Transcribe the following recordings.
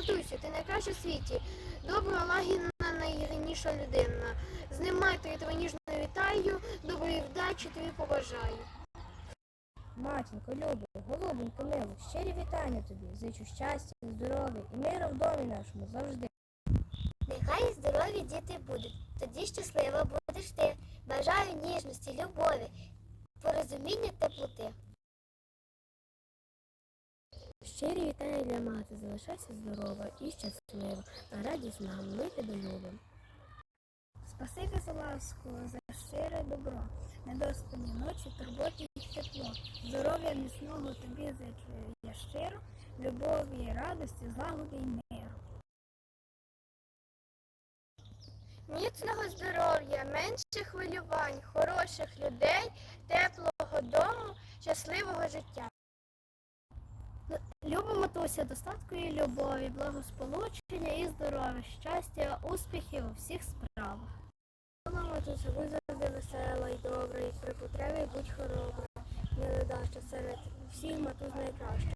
Матусю, ти найкраща в світі. Добра, лагідна, найгарніша людина. З ним матері тебе ніжно вітаю, доброї вдачі тобі побажаю. Матінко, любо, голубенько, мило, щирі вітання тобі, зичу щастя, здоров'я і миру в домі нашому завжди. Нехай здорові діти будуть, тоді щаслива будеш ти. Бажаю ніжності, любові, порозуміння теплоти. Щирі вітання для мати, залишайся здорова і щаслива, на радість нам, ми тебе любимо. Спасибі за ласку, за щире добро, недоспані ночі, турботи і тепло, здоров'я міцного тобі я щиро, любові, радості, злагоди і миру. Міцного здоров'я, менше хвилювань, хороших людей, теплого дому, щасливого життя. Люба матуся, достатку і любові, благосполучення і здоров'я, щастя, успіхів у всіх справах. Люба матуся, будь завжди весела і добра, і при потребі будь хоробра, не ледаща серед всіх матуз найкраща.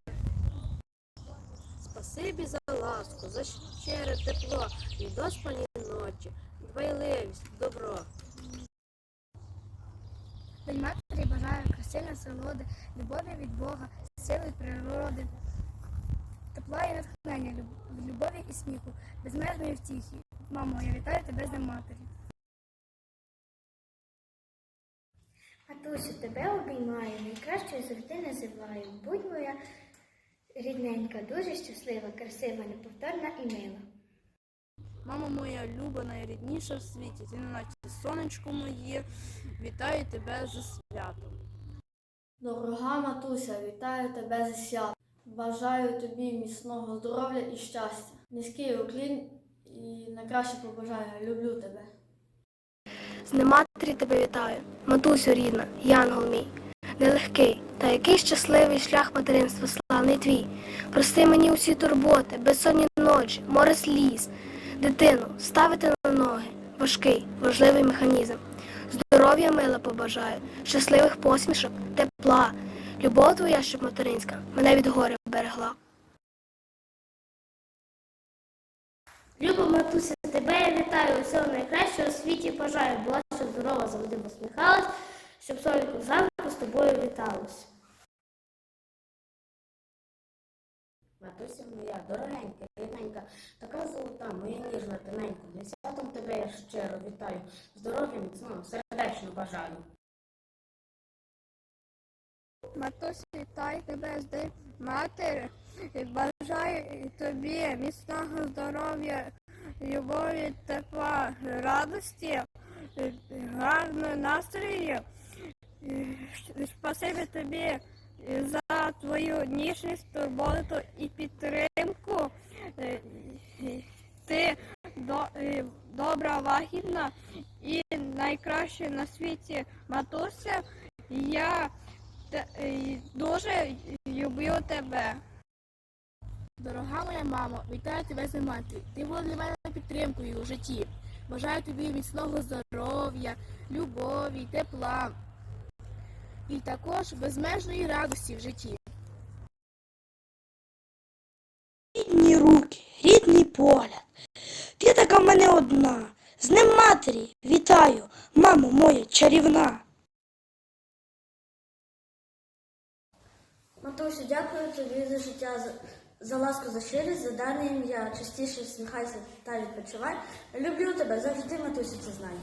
Спасибі за ласку, за щире тепло, і доспані ночі, дбайливість, добро. День матері бажаю краси насолоди, любові від Бога, сили природи, натхнення, люб- любові і сміху, безмежної втіхи. Мамо, я вітаю тебе з Днем матері. Матусю, тебе обіймаю, найкращою завжди називаю. Будь моя рідненька, дуже щаслива, красива, неповторна і мила. Мама моя люба, найрідніша в світі, ти наче сонечко моє, вітаю тебе за святом. Дорога матуся, вітаю тебе зі святом. Бажаю тобі міцного здоров'я і щастя. Низький уклін і найкраще побажаю. Люблю тебе. З Днем матері тебе вітаю, матусю рідна, янгол мій, нелегкий, та який щасливий шлях материнства славний твій. Прости мені усі турботи, безсонні ночі, море сліз, дитину ставити на ноги, важкий, важливий механізм. Здоров'я мила побажаю, щасливих посмішок, тепла, любов твоя, щоб материнська, мене від горя берегла. Люба матуся, тебе я вітаю усього найкращого у світі бажаю. Була щоб здорова, завжди посміхалась, щоб сонько завжди з тобою віталось. Матуся моя, дорогенька, рідненька, така золота, моя ніжна, тоненька. Зі святом тебе я щиро вітаю. Здоров'я міцного, сердечно бажаю. Матусі, вітаю тебе з Днем матері. Бажаю тобі міцного здоров'я, любові, тепла, радості, гарного настрою. Спасибі тобі за твою ніжність, турботу і підтримку. Ти до- добра, лагідна і найкраща на світі матуся. Я дуже люблю тебе. Дорога моя мамо, вітаю тебе з матері. Ти була для мене підтримкою у житті. Бажаю тобі міцного здоров'я, любові, тепла і також безмежної радості в житті. Рідні руки, рідний погляд. Ти така в мене одна. З Днем матері вітаю, мамо моя чарівна. Матусю, дякую тобі за життя, за, за ласку, за щирість, за дане ім'я. Частіше всміхайся та відпочивай. Люблю тебе завжди, матусю, це знай.